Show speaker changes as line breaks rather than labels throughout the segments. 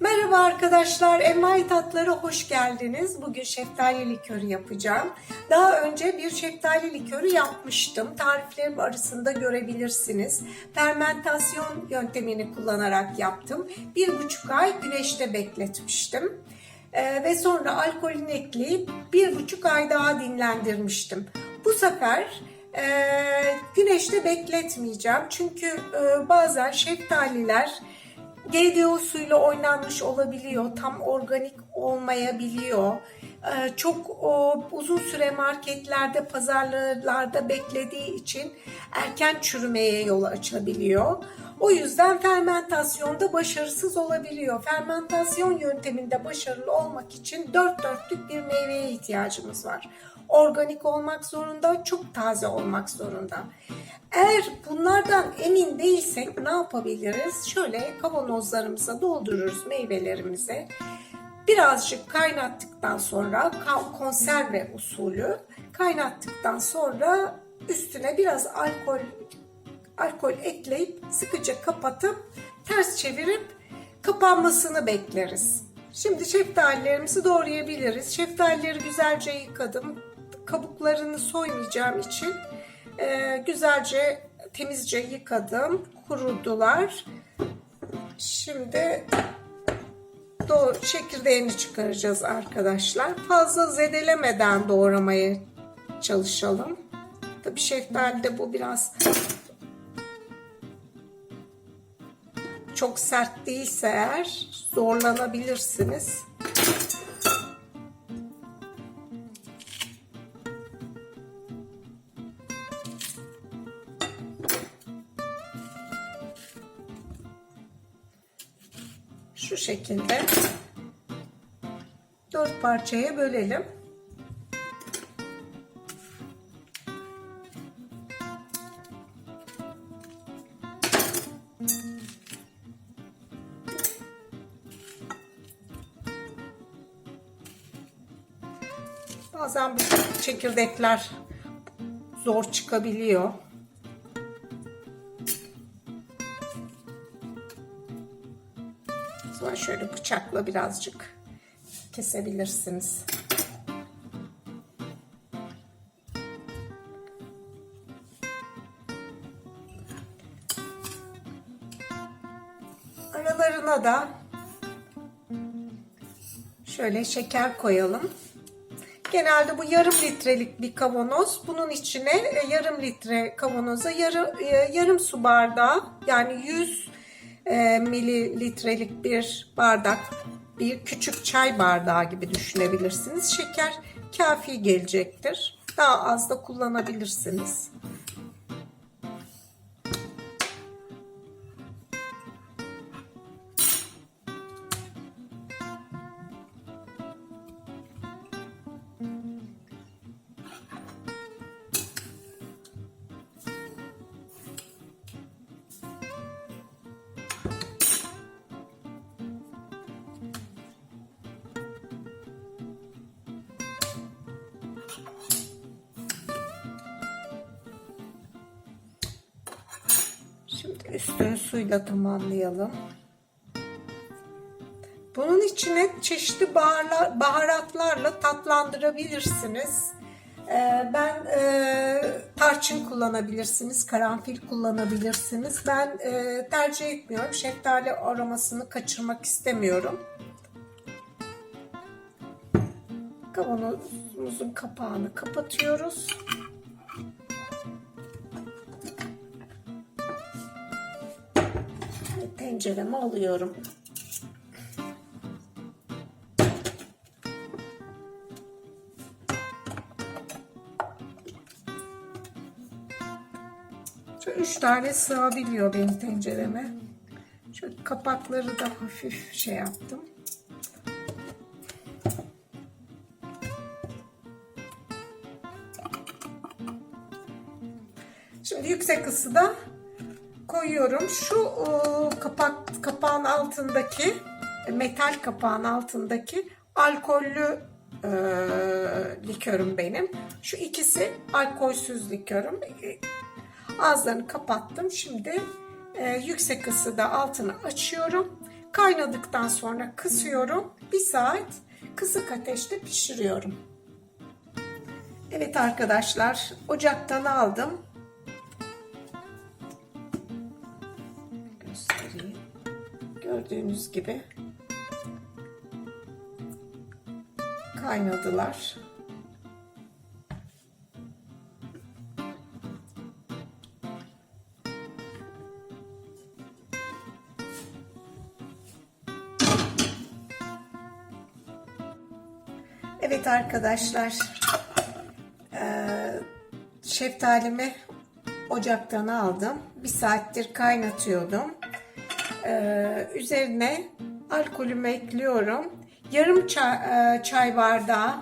Merhaba arkadaşlar, Envai Tatlara hoş geldiniz. Bugün şeftali likörü yapacağım. Daha önce bir şeftali likörü yapmıştım. Tariflerim arasında görebilirsiniz. Fermentasyon yöntemini kullanarak yaptım. Bir buçuk ay güneşte bekletmiştim. Ee, ve sonra alkolünü ekleyip bir buçuk ay daha dinlendirmiştim. Bu sefer e, güneşte bekletmeyeceğim. Çünkü e, bazen şeftaliler GDO'suyla oynanmış olabiliyor. Tam organik olmayabiliyor. Ee, çok uzun süre marketlerde, pazarlarda beklediği için erken çürümeye yol açabiliyor. O yüzden fermentasyonda başarısız olabiliyor. Fermentasyon yönteminde başarılı olmak için dört dörtlük bir meyveye ihtiyacımız var. Organik olmak zorunda, çok taze olmak zorunda. Eğer bunlardan emin değilsek ne yapabiliriz? Şöyle kavanozlarımıza doldururuz meyvelerimizi. Birazcık kaynattıktan sonra konserve usulü kaynattıktan sonra üstüne biraz alkol alkol ekleyip sıkıca kapatıp ters çevirip kapanmasını bekleriz. Şimdi şeftalilerimizi doğrayabiliriz. Şeftalileri güzelce yıkadım. Kabuklarını soymayacağım için e, güzelce temizce yıkadım. Kurudular. Şimdi doğru çekirdeğini çıkaracağız arkadaşlar. Fazla zedelemeden doğramaya çalışalım. Tabi şeftalide bu biraz çok sert değilse eğer zorlanabilirsiniz. Şu şekilde dört parçaya bölelim. Bazen bu çekirdekler zor çıkabiliyor. Sonra şöyle bıçakla birazcık kesebilirsiniz. Aralarına da şöyle şeker koyalım. Genelde bu yarım litrelik bir kavanoz. Bunun içine e, yarım litre kavanoza yarım, e, yarım su bardağı yani 100 e, mililitrelik bir bardak bir küçük çay bardağı gibi düşünebilirsiniz. Şeker kafi gelecektir. Daha az da kullanabilirsiniz. Üstünü suyla tamamlayalım. Bunun içine çeşitli baharlar, baharatlarla tatlandırabilirsiniz. Ee, ben e, tarçın kullanabilirsiniz, karanfil kullanabilirsiniz. Ben e, tercih etmiyorum. Şeftali aromasını kaçırmak istemiyorum. Kavanozumuzun kapağını kapatıyoruz. Tencereme alıyorum. Şöyle üç tane sığabiliyor benim tencereme. Şöyle kapakları da hafif şey yaptım. Şimdi yüksek ısıda koyuyorum. Şu o, kapak kapağın altındaki metal kapağın altındaki alkollü e, likörüm benim. Şu ikisi alkolsüz likörüm. E, ağızlarını kapattım. Şimdi e, yüksek ısıda altını açıyorum. Kaynadıktan sonra kısıyorum. Bir saat kısık ateşte pişiriyorum. Evet arkadaşlar ocaktan aldım. Gördüğünüz gibi kaynadılar. Evet arkadaşlar, eee, şeftalimi ocaktan aldım. Bir saattir kaynatıyordum. Eee, üzerine alkolümü ekliyorum. Yarım çay, eee, çay bardağı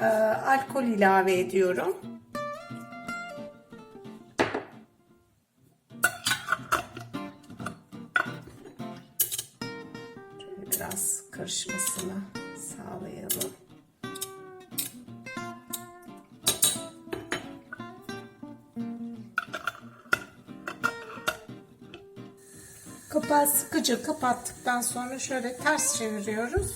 eee, alkol ilave ediyorum. Şöyle biraz karışmasını sağlayalım. Kapağı sıkıca kapattıktan sonra şöyle ters çeviriyoruz.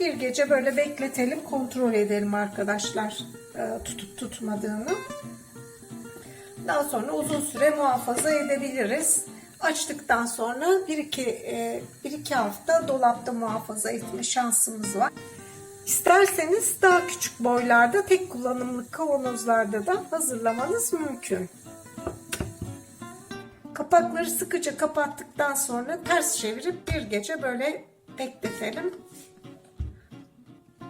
Bir gece böyle bekletelim, kontrol edelim arkadaşlar e, tutup tutmadığını. Daha sonra uzun süre muhafaza edebiliriz. Açtıktan sonra 1-2 1-2 hafta dolapta muhafaza etme şansımız var. İsterseniz daha küçük boylarda tek kullanımlık kavanozlarda da hazırlamanız mümkün. Kapakları sıkıca kapattıktan sonra ters çevirip bir gece böyle bekletelim.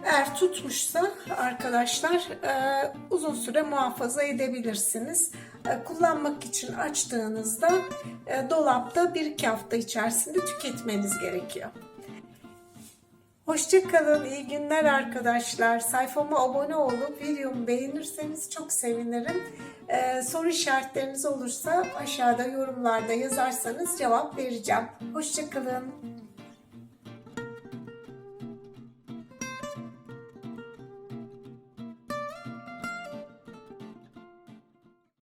Eğer tutmuşsa arkadaşlar e, uzun süre muhafaza edebilirsiniz. E, kullanmak için açtığınızda e, dolapta 1-2 hafta içerisinde tüketmeniz gerekiyor. Hoşçakalın, iyi günler arkadaşlar. Sayfama abone olup videomu beğenirseniz çok sevinirim. Ee, soru işaretleriniz olursa aşağıda yorumlarda yazarsanız cevap vereceğim. Hoşçakalın.